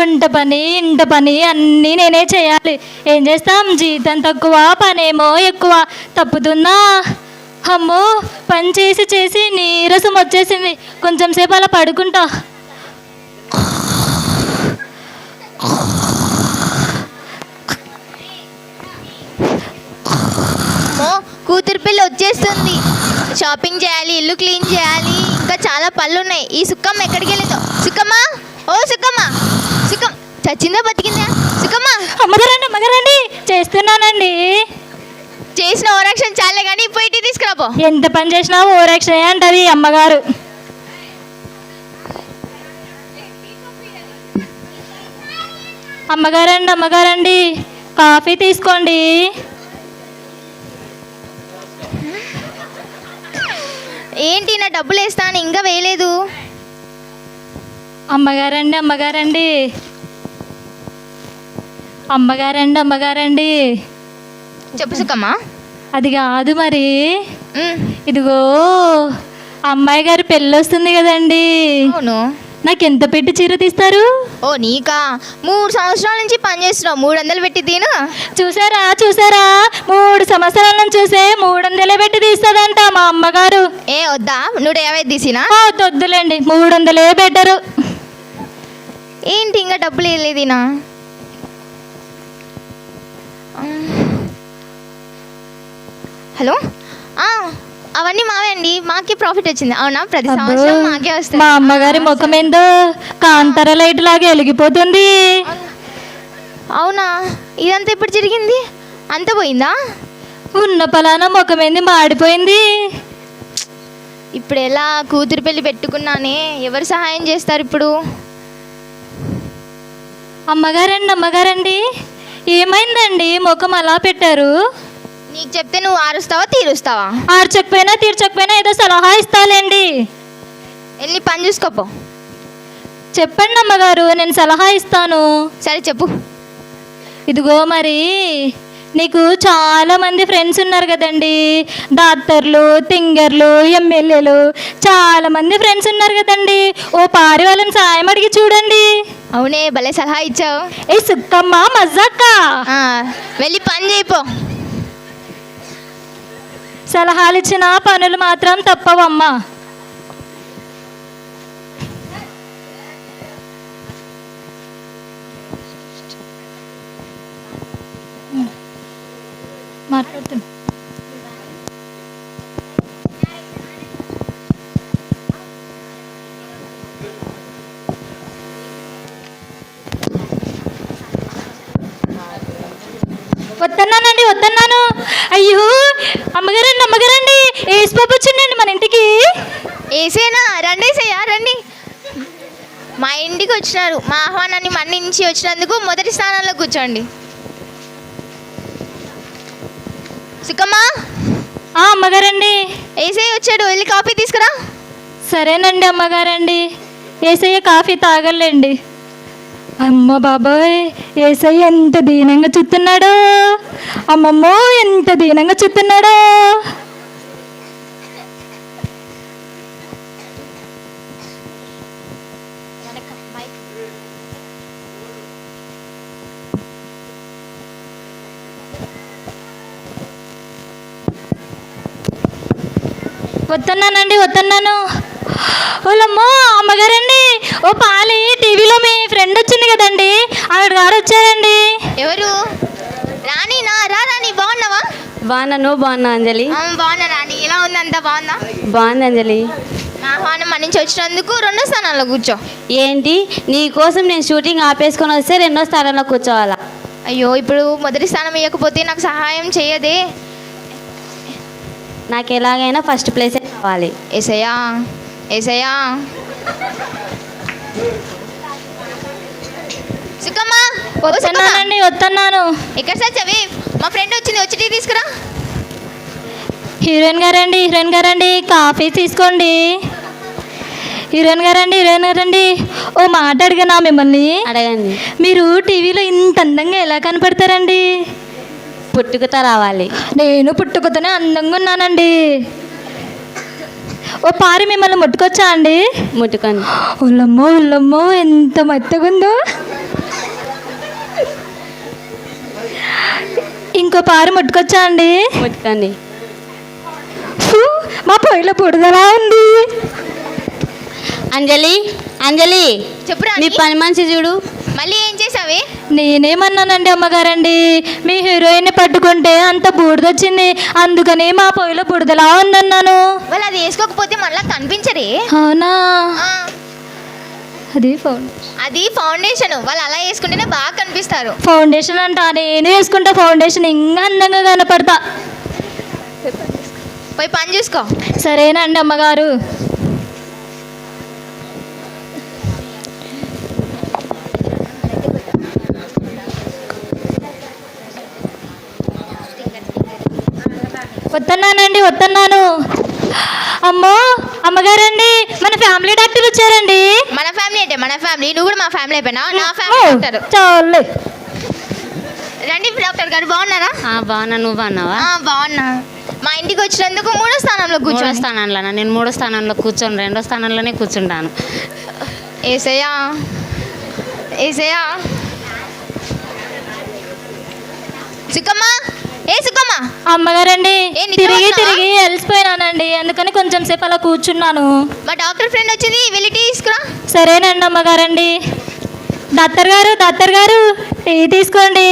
ఇంట పని ఇంట పని అన్నీ నేనే చేయాలి. ఏం చేస్తాం? జీతం తక్కువ పనేమో ఎక్కువ. తప్పుతుందా? అమ్మో పని చేసి చేసి నీరసం వచ్చేసింది. కొంచెం సేపు అలా పడుకుంటా. అమ్మో కూతురు పిల్ల వచ్చేస్తుంది. షాపింగ్ చేయాలి ఇల్లు క్లీన్ చేయాలి. ఇంకా చాలా పళ్ళు ఉన్నాయి ఈ సుక్కమ్మ ఎక్కడికి వెళ్ళిందో. సుక్కమ్మ చచ్చిందా బతికిందా? సుక్కమ్మ అమ్మగారండి అమ్మగారండి చేస్తున్నానండి. చేసిన ఓరక్షణ చాలే కానీ పోయి తీసుకురాపో. ఎంత పని చేసినా ఓరక్షణ అంటది అమ్మగారు. అమ్మగారండి అమ్మగారండి. కాఫీ తీసుకోండి. ఏంటి నా డబ్బులు వేస్తాను ఇంకా వేయలేదు? అమ్మగారండి అమ్మగారండి. అమ్మగారండి అమ్మగారండి. చెప్పు సుక్కమ్మ అది కాదు మరి. ఇదిగో అమ్మాయి గారి పెళ్ళి వస్తుంది కదండి. అవును. నాకు ఎంత పెట్టి చీర తీస్తారు? ఓ నీకా? మూడు సంవత్సరాల నుంచి పని చేస్తున్నావు. మూడు వందలు పెట్టి తిను. చూసారా చూసారా? మూడు సంవత్సరాల నుంచి చూసే మూడు వందలే పెట్టి తీస్తుందంట మా అమ్మగారు. ఏ వద్దా? నూట యాభై తీసినా? వద్దులేండి మూడు వందలే బెటరు ఏంటి ఇంకా డబ్బులు వేయలేదినా హలో? అవన్నీ మావే అండి మాకే ప్రాఫిట్ వచ్చింది. అవునా? ప్రతి సంవత్సరం మాకే వస్తుంది. మా అమ్మగారి ముఖం ఏందో? కాంతార లైట్ లాగా వెలిగిపోతుంది. అవునా? ఇదంతా ఇప్పుడు జరిగింది? అంత పోయిందా? ఉన్న పలానా ముఖం ఏంది? మాడిపోయింది. ఇప్పుడు ఎలా కూతురు పెళ్ళి పెట్టుకున్నానే? ఎవరు సహాయం చేస్తారు ఇప్పుడు? అమ్మగారండి అమ్మగారండి. ఏమైందండి? ముఖం అలా పెట్టారు? నీకు చెప్తే నువ్వు ఆరుస్తావా తీరుస్తావా? ఆర్చకపోయినా తీర్చకపోయినా ఏదో సలహా ఇస్తాలేండి. వెళ్ళి పని చూసుకోపో చెప్పండి అమ్మగారు నేను సలహా ఇస్తాను. సరే చెప్పు. ఇదిగో మరి నీకు చాలా మంది ఫ్రెండ్స్ ఉన్నారు కదండి. డాక్టర్లు తింగర్లు ఎమ్మెల్యేలు చాలా మంది ఫ్రెండ్స్ ఉన్నారు కదండి. ఓ పారి వాళ్ళని సాయం అడిగి చూడండి. అవునే భలే సలహా ఇచ్చావు. ఏ సుక్కమ్మ మజాక్క ఆ, వెళ్ళి పని చేయిపో సలహాలు ఇచ్చిన పనులు మాత్రం తప్పవమ్మా. మాట్లాడుతున్నా. వద్దన్నానండి వద్దన్నాను. అయ్యో అమ్మగారండి అమ్మగారండి ఏసు బాబు వచ్చిండండి మన ఇంటికి. ఏసేనా? రండి ఏసయ్యా రండి. మా ఇంటికి వచ్చినారు. మా ఆహ్వానాన్ని మన్నించి వచ్చినందుకు మొదటి స్థానంలో కూర్చోండి. సుఖమ్మా? ఆ అమ్మగారండి. ఏసై వచ్చాడు వెళ్ళి కాఫీ తీసుకురా. సరేనండి అమ్మగారండి. ఏసయ్య కాఫీ తాగలేండి. అమ్మ బాబోయ్ ఏసై ఎంత దీనంగా చూస్తున్నాడో? అమ్మమ్మో ఎంత దీనంగా చూస్తున్నాడో? వస్తున్నానండి వస్తున్నాను ఓలమ్మో అమ్మగారండి ఓ పాలి టీవీలో మీ ఫ్రెండ్ వచ్చింది కదండి ఆవిడ గారు వచ్చారండి. ఎవరు? రాణి నా రా రాణి బాగున్నావా? బాగున్నా నువ్వు బాగున్నా అంజలి? బాగున్నా రాణి. ఎలా ఉంది అంతా? బాగుందా? బాగుంది అంజలి. ఆహ్వానం మన్నించి వచ్చినందుకు రెండో స్థానంలో కూర్చో. ఏంటి? నీ కోసం నేను షూటింగ్ ఆపేసుకొని వస్తే రెండో స్థానంలో కూర్చోవాలా? అయ్యో ఇప్పుడు మొదటి స్థానం ఇవ్వకపోతే నాకు సహాయం చేయదే. నాకు ఎలాగైనా ఫస్ట్ ప్లేసే కావాలి. ఏసయ్యా ఏసయ్యా. సుఖమ్మా వద్దన్నానండి వద్దన్నాను ఎక్కడ సార్ చవి? మా ఫ్రెండ్ వచ్చింది వచ్చి టీ తీసుకురా. హీరోయిన్ గారండి హీరోయిన్ గారండి కాఫీ తీసుకోండి. హీరోయిన్ గారండి హీరోయిన్ గారండి. ఓ మాట అడిగానా మిమ్మల్ని? అడగండి. మీరు టీవీలో ఇంత అందంగా ఎలా కనపడతారండి? పుట్టుకతో రావాలి. నేను పుట్టుకతోనే అందంగా ఉన్నానండి. ఓ పారి మిమ్మల్ని ముట్టుకొచ్చా అండి? ముట్టుకొని ఉల్లమ్మో ఉల్లమ్మో ఎంత మెత్తగుందో. ఇంకో పారి ముట్టుకొచ్చా అండి? ముట్టుకోండి. మా పొయ్యిల పొడుదలా ఉంది. అంజలి అంజలి చెప్పు నీ పని మనిషి చూడు. మళ్ళీ ఏం చేసావే నేనేమన్నానండి అమ్మగారండి మీ హీరోయిన్ని పట్టుకుంటే అంత బూడిదొచ్చింది అందుకని మా పొయ్యిలో బుడదలా ఉందన్నాను. వాళ్ళు అది వేసుకోకపోతే మళ్ళీ కనిపించరే అవునా? అది ఫౌండ్ అది ఫౌండేషన్ వాళ్ళు అలా వేసుకుంటేనే బాగా కనిపిస్తారు. ఫౌండేషన్ అంట నేను వేసుకుంటా ఫౌండేషన్ ఇంకా అందంగా కనపడతా. పోయి పని చూసుకో. సరేనండి అమ్మగారు. వస్తున్నానండి వస్తున్నాను అమ్మో అమ్మగారండి మన ఫ్యామిలీ డాక్టర్ వచ్చారండి. మన ఫ్యామిలీ అంటే మన ఫ్యామిలీ. నువ్వు కూడా మా ఫ్యామిలీ అయిపోయినా నా ఫ్యామిలీ డాక్టర్ చాలు. రండి డాక్టర్ గారు బాగున్నారా? ఆ, బాగున్నా. నువ్వు బాగున్నావా? ఆ, బాగున్నా. మా ఇంటికి వచ్చినందుకు మూడో స్థానంలో మూడో కూర్చోండి. స్థానంలో నేను మూడో స్థానంలో కూర్చొని. రెండో స్థానంలోనే కూర్చుంటాను. ఏసయ్యా. ఏసయ్యా. సుఖమ్మా ఏ సుఖమ్మా అమ్మగారండి తిరిగి? తిరిగి అలసిపోయినానండి అందుకని కొంచెం సేపు అలా కూర్చున్నాను. మా డాక్టర్ ఫ్రెండ్ వచ్చింది వెళ్ళి టీ తీసుకురా. సరేనండి అమ్మగారండి. డాక్టర్ గారు డాక్టర్ గారు టీ తీసుకోండి.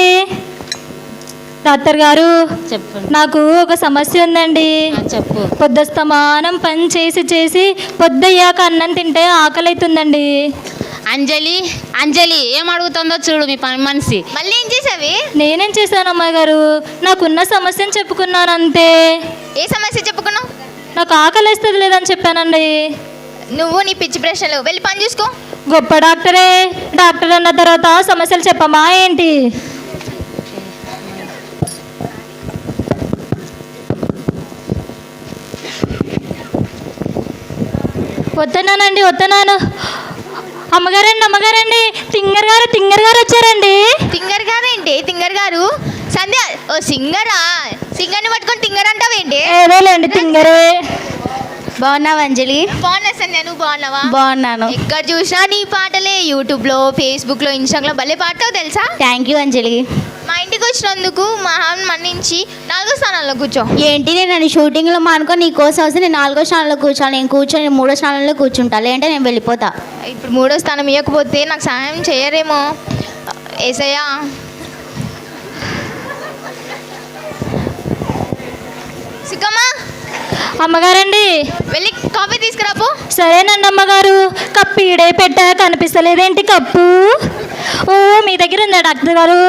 డాక్టర్ గారు చెప్పు. నాకు ఒక సమస్య ఉందండి. ఆ, చెప్పు. పొద్దుస్తమానం పని చేసి చేసి పొద్దయ్యాక అన్నం తింటే ఆకలి అవుతుందండి అంజలి అంజలి ఏం అడుగుతుందో చూడు మీ పని మనిషి. మళ్ళీ ఏం చేసావి నేనేం చేశాను అమ్మగారు? నాకున్న సమస్యను చెప్పుకున్నాను అంతే ఏ సమస్య చెప్పుకున్నావు? నాకు ఆకలి వేస్తుంది లేదని చెప్పానండి. నువ్వు నీ పిచ్చి ప్రశ్నలు. వెళ్ళి పని చూసుకో. గొప్ప డాక్టరే. డాక్టర్ అన్న తర్వాత సమస్యలు చెప్పమా ఏంటి? వస్తున్నానండి వస్తున్నాను అమ్మగారండి అమ్మగారండి. తింగర్ గారు తింగర్ గారు వచ్చారండి. తింగర్ గారు ఏంటి? తింగర్ గారు? సంధ్య ఓ సింగరా? సింగర్ని పట్టుకొని తింగర్ అంటావేంటి? ఏదోలేండి తింగరే? బాగున్నావు అంజలి? బాగున్నా సంధ్య నువ్వు బాగున్నావా? బాగున్నాను. ఎక్కడ చూసినా నీ పాటలే యూట్యూబ్లో ఫేస్బుక్లో ఇన్స్టాగ్రామ్లో భలే పాడతావు తెలుసా? Thank you Anjali. మా ఇంటికి వచ్చినందుకు మా హామ్ మన్నించి నాలుగో స్థానంలో కూర్చో. ఏంటి నేను షూటింగ్లో మానుకొని నీ కోసం వస్తే నేను నాలుగో స్థానంలో కూర్చోాలి నేను కూర్చొని మూడో స్థానంలో కూర్చుంటా లేదంటే నేను వెళ్ళిపోతా. ఇప్పుడు మూడో స్థానం ఇవ్వకపోతే నాకు సహాయం చేయరేమో. ఏసయ్యా. సుఖమ్మా అమ్మగారండి. వెళ్ళి కాఫీ తీసుకురాపో సరేనండి అమ్మగారు కప్పు ఈడే పెట్టా కనిపిస్తలేదేంటి కప్పు? ఓ మీ దగ్గర ఉందా డాక్టర్ గారు?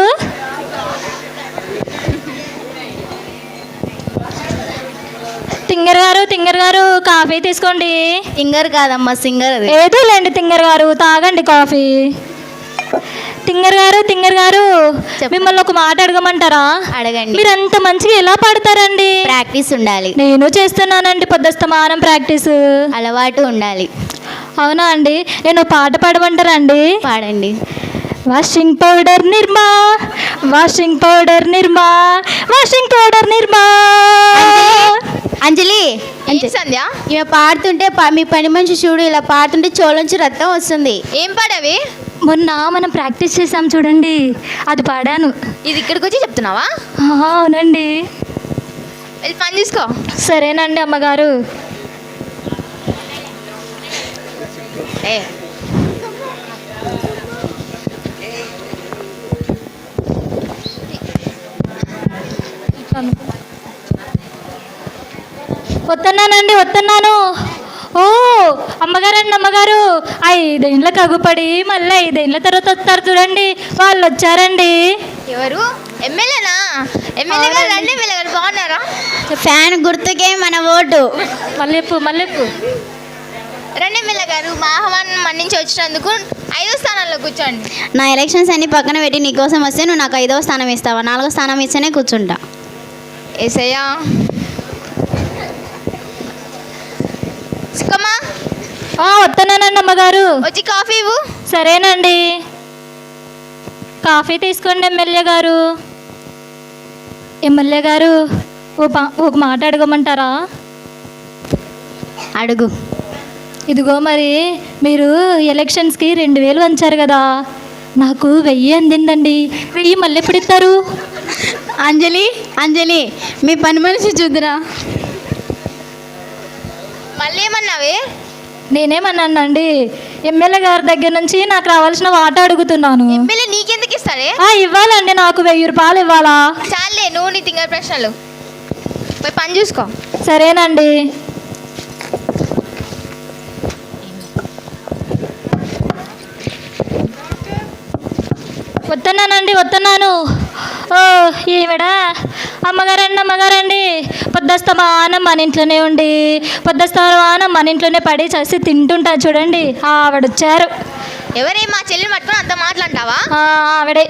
తింగర్ గారు తింగర్ గారు కాఫీ తీసుకోండి. సింగర్ కాదమ్మా సింగర్ అది. ఏదోలేండి తింగర్ గారు తాగండి కాఫీ. తింగర్ గారు తింగర్ గారు. మిమ్మల్ని ఒక మాట అడగమంటారా? అడగండి. మీరు అంత మంచిగా ఎలా పాడతారండి? ప్రాక్టీస్ ఉండాలి. నేను చేస్తున్నానండి పొద్దుస్తమానం ప్రాక్టీస్. అలవాటు ఉండాలి. అవునా అండి? నేను పాట పాడమంటారా అండి? పాడండి. Washing powder Nirma washing powder Nirma washing powder Nirma Anjali Sandhya? ఈమె పాడుతుంటే మీ పని మనిషి చూడు ఇలా పాడుతుంటే చోలోంచి రక్తం వస్తుంది. ఏం పాడావి? మొన్న మనం ప్రాక్టీస్ చేసాం చూడండి అది పాడాను. ఇది ఇక్కడికి వచ్చి చెప్తున్నావా అవునండి. పని చూసుకో. సరేనండి అమ్మగారు. ఏ వస్తున్నానండి వస్తున్నాను. ఓ అమ్మగారండి అమ్మగారు. ఐదేండ్ల కగుపడి మళ్ళీ ఐదేండ్ల తర్వాత వస్తారు చూడండి. వాళ్ళు వచ్చారండి. ఎవరు? ఎమ్మెల్యేనా? ఎమ్మెల్యే గారు రండి ఎమ్మెల్యే గారు బాగున్నారా? ఫ్యాన్ గుర్తుకే మన ఓటు. మల్లెప్పు మల్లెప్పు రండి ఎమ్మెల్యే గారు మా ఆహ్వానం మన్నించి వచ్చినందుకు ఐదో స్థానంలో కూర్చోండి. నా ఎలక్షన్స్ అన్ని పక్కన పెట్టి నీ కోసం వస్తే నువ్వు నాకు ఐదవ స్థానం ఇస్తావా? నాలుగో స్థానం ఇస్తేనే కూర్చుంటా. ఏసయ్యా. వస్తున్నానండి అమ్మగారు. వచ్చి కాఫీ ఇవ్వు. సరేనండి. కాఫీ తీసుకోండి ఎమ్మెల్యే గారు. ఎమ్మెల్యే గారు ఒక మాట అడగమంటారా? అడుగు. ఇదిగో మరి మీరు ఎలక్షన్స్కి రెండు వేలు వంచారు కదా. నాకు వెయ్యి అందిందండి. వెయ్యి మళ్ళీ ఎప్పుడు ఇస్తారు? అంజలి అంజలి మీ పని మనిషి చూద్దురా. మళ్ళీ ఏమన్నావే నేనేమన్నానండి ఎమ్మెల్యే గారి దగ్గర నుంచి నాకు రావాల్సిన వాటా అడుగుతున్నాను. ఎమ్మెల్యే నీకెందుకు ఇస్తాడే ఆ, ఇవ్వాలండి నాకు వెయ్యి రూపాయలు ఇవ్వాలా? చాలే నువ్వు నీ తింగర ప్రశ్నలు. పోయి పని చూసుకో. సరేనండి. వస్తున్నానండి వస్తున్నాను ఓ ఈవిడ. అమ్మగారండి అమ్మగారండి. పొద్దస్తమానం మన ఇంట్లోనే ఉండి పొద్దస్తమానం మన ఇంట్లోనే పడి చేసి తింటుంటా చూడండి. ఆవిడ వచ్చారు ఎవరే మా చెల్లిని పట్టుకొని అంత మాట్లాంటావా ఆ, ఆవిడే.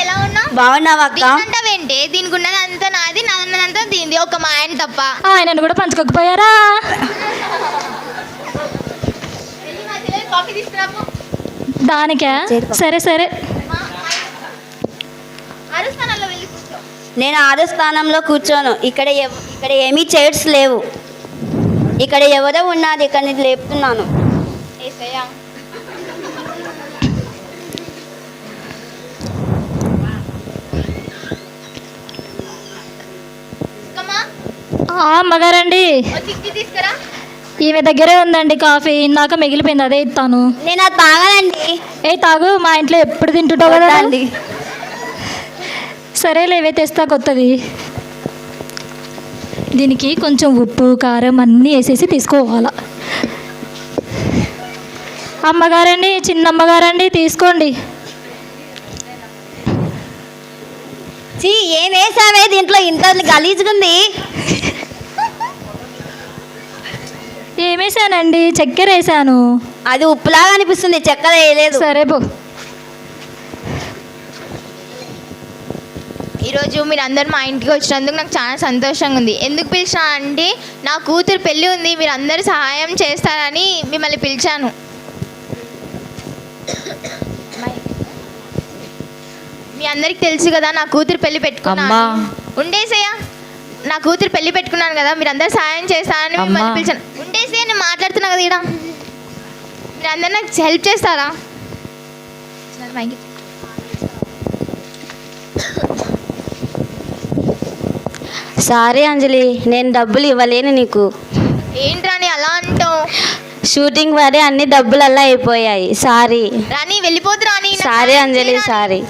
ఎలా ఉన్నావు? బాగున్నావా అక్క? దీనికంటావేంటే? దీనికి ఉన్నది అంతా నాది నాది ఉన్నదంతా దీనిది ఒక మా ఆయన తప్ప. ఆయనను కూడా పంచుకోకపోయారా? దానికా? సరే సరే అరుస్తానల్లో వెళ్ళి కూర్చో నేను ఆరో స్థానంలో కూర్చోను. ఇక్కడ ఇక్కడ ఏమీ చైర్స్ లేవు. ఇక్కడ ఎవరో ఉన్నారు ఇక్కడ నేను లేపుతున్నాను. తీసుకురా. ఈమె దగ్గరే ఉందండి కాఫీ. ఇందాక మిగిలిపోయింది అదే ఇస్తాను నేను అది తాగనండి. ఏ తాగు. మా ఇంట్లో ఎప్పుడు తింటుంటావు కదా? వద్దండి. సరేలే ఇవే తెస్తా కొత్తది దీనికి కొంచెం ఉప్పు కారం అన్నీ వేసేసి తీసుకోవాలా. అమ్మగారండి చిన్న అమ్మగారండి తీసుకోండి. చీ ఏం వేసావే? దీంట్లో ఇంత గలీజుగుంది ఏమేసానండి చక్కెర వేసాను. అది ఉప్పులాగా అనిపిస్తుంది చక్కెర వేయలేదు. సరే పో. ఈరోజు మీరు అందరు మా ఇంటికి వచ్చినందుకు నాకు చాలా సంతోషంగా ఉంది ఎందుకు పిలిచా అంటే నా కూతురు పెళ్ళి ఉంది మీరు అందరూ సహాయం చేస్తారని మిమ్మల్ని పిలిచాను. మీ అందరికి తెలుసు కదా నా కూతురు పెళ్ళి పెట్టుకున్నాను. ఉండేసయ్యా నా కూతురు పెళ్ళి పెట్టుకున్నాను కదా మీరు అందరు సహాయం చేస్తారని మిమ్మల్ని పిలిచాను. ఉండేసే నేను మాట్లాడుతున్నా కదా ఇక్కడ మీరు అందరు నాకు హెల్ప్ చేస్తారా? మైకి సారీ అంజలి నేను డబ్బులు ఇవ్వలేను నీకు. ఏంట్రా నీ అలా అంటావు? షూటింగ్ వరే అన్ని డబ్బులు అలా అయిపోయాయి. సారీ. రాని వెళ్ళిపోతు రాని నాకు సారీ అంజలి? సారీ.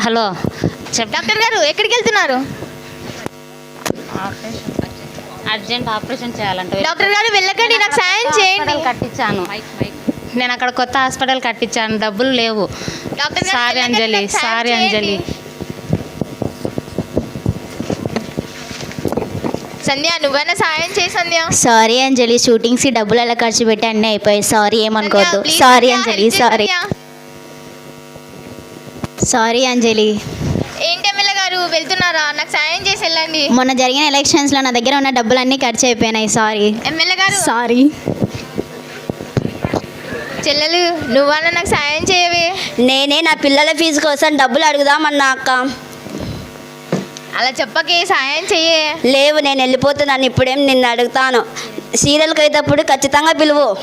హలో. చెప్ డాక్టర్ గారు ఎక్కడికి వెళ్తున్నారు? అర్జెంట్ ఆపరేషన్ చేయాలంట. డాక్టర్ గారు వెళ్ళకండి నాకు సాయం చేయండి. కట్టించాను. నేను అక్కడ కొత్త హాస్పిటల్ కట్టించాను. డబ్బులు లేవు. Sorry Anjali sorry. అంజలి. సంధ్య నువ్వైనా సాయం చేయి సంధ్య. సారీ అంజలి షూటింగ్స్కి డబ్బులు అలా ఖర్చు పెట్టి అన్నీ అయిపోయాయి. సారీ ఏమనుకోవద్దు. please sorry Anjali sorry. Sorry Anjali. ఏంటి ఎమ్మెల్యే గారు వెళ్తున్నారా? నాకు సాయం చేసి వెళ్ళండి. మొన్న జరిగిన ఎలక్షన్స్లో నా దగ్గర ఉన్న డబ్బులు అన్నీ ఖర్చు అయిపోయినాయి. సారీ. ఎమ్మెల్యే గారు. సారీ. చెల్లెలు నువ్వన్నా నాకు సాయం చేయవే. నేనే నా పిల్లల ఫీజు కోసం డబ్బులు అడుగుదామన్నా అక్క. అలా చెప్పకే సాయం చెయ్యే. లేవు నేను వెళ్ళిపోతున్నాను. ఇప్పుడేం నిన్ను అడుగుతాను? సీరియల్కి అయితేప్పుడు ఖచ్చితంగా పిలువు.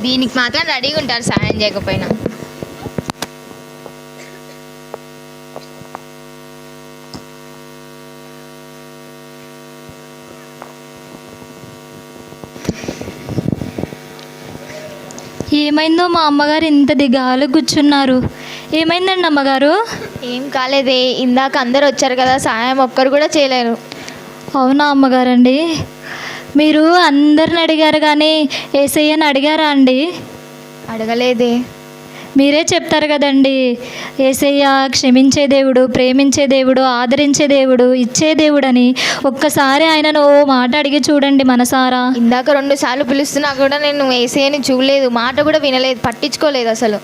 దీనికి మాత్రం రెడీగా ఉంటారు సాయం చేయకపోయినా. ఏమైందో మా అమ్మగారు ఇంత దిగాలు కూర్చున్నారు. ఏమైందండి అమ్మగారు? ఏం కాలేదే ఇందాక అందరు వచ్చారు కదా సాయం ఒక్కరు కూడా చేయలేరు. అవునా అమ్మగారండి? మీరు అందరిని అడిగారు కానీ ఏసయ్యని అడిగారా అండి? అడగలేదే. మీరే చెప్తారు కదండి. ఏసయ్య క్షమించే దేవుడు ప్రేమించే దేవుడు ఆదరించే దేవుడు ఇచ్చే దేవుడు అని ఒక్కసారి ఆయనను ఓ మాట అడిగి చూడండి మనసారా. ఇందాక రెండు సార్లు పిలుస్తున్నా కూడా నేను వేసేయని చూడలేదు. మాట కూడా వినలేదు పట్టించుకోలేదు అసలు.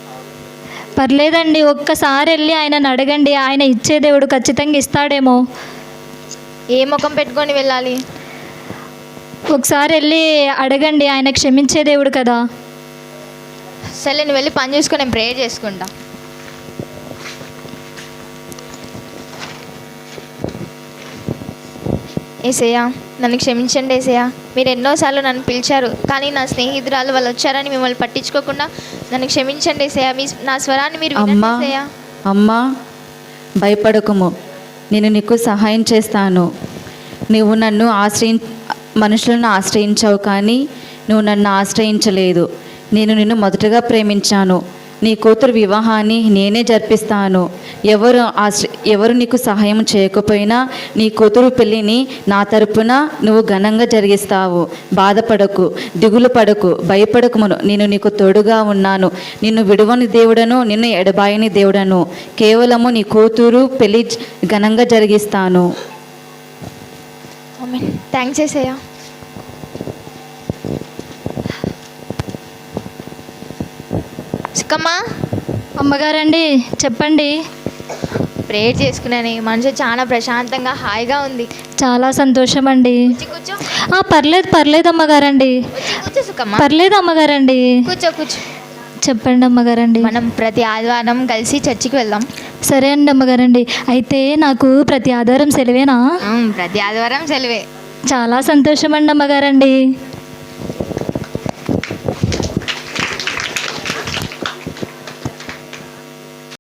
పర్లేదండి ఒక్కసారి వెళ్ళి ఆయనను అడగండి. ఆయన ఇచ్చే దేవుడు ఖచ్చితంగా ఇస్తాడేమో. ఏ ముఖం పెట్టుకొని వెళ్ళాలి? ఒకసారి వెళ్ళి అడగండి ఆయన క్షమించే దేవుడు కదా. సరే నేను వెళ్ళి పని చూసుకొని నేను ప్రేయర్ చేసుకుంటా. ఏసయ్యా నన్ను క్షమించండి ఏసయ్యా. మీరు ఎన్నోసార్లు నన్ను పిలిచారు కానీ నా స్నేహితురాలు వాళ్ళు వచ్చారని మిమ్మల్ని పట్టించుకోకుండా నన్ను క్షమించండి ఏసయ్యా. మీ నా స్వరాన్ని మీరు అమ్మా అమ్మా భయపడకము. నేను నీకు సహాయం చేస్తాను. నువ్వు నన్ను ఆశ్రయి మనుషులను ఆశ్రయించావు కానీ నువ్వు నన్ను ఆశ్రయించలేదు. నేను నిన్ను మొదటగా ప్రేమించాను. నీ కూతురు వివాహాన్ని నేనే జరిపిస్తాను. ఎవరు ఆశ్ర ఎవరు నీకు సహాయం చేయకపోయినా నీ కూతురు పెళ్ళిని నా తరపున నువ్వు ఘనంగా జరిగిస్తావు. బాధపడకు దిగులు పడకు భయపడకుమును నేను నీకు తోడుగా ఉన్నాను. నిన్ను విడువని దేవుడను నిన్ను ఎడబాయని దేవుడను. కేవలము నీ కూతురు పెళ్ళి ఘనంగా జరిగిస్తాను. థ్యాంక్స్ ఏసయ్యా సుఖమ్మా అమ్మగారండి చెప్పండి. ప్రేయర్ చేసుకున్నాను. మనసు చాలా ప్రశాంతంగా హాయిగా ఉంది. చాలా సంతోషం అండి వచ్చి కూర్చో. ఆ, పర్లేదు పర్లేదు అమ్మగారండి. కూర్చో సుఖమ్మా. పర్లేదు అమ్మగారండి. కూర్చో కూర్చో. చెప్పండి అమ్మగారండి. మనం ప్రతి ఆదివారం కలిసి చర్చికి వెళ్దాం. సరే అండి అమ్మగారండి. అయితే నాకు ప్రతి ఆధారం సెలవేనా? ప్రతి ఆదివారం సెలవే. చాలా సంతోషం అండి అమ్మగారండి.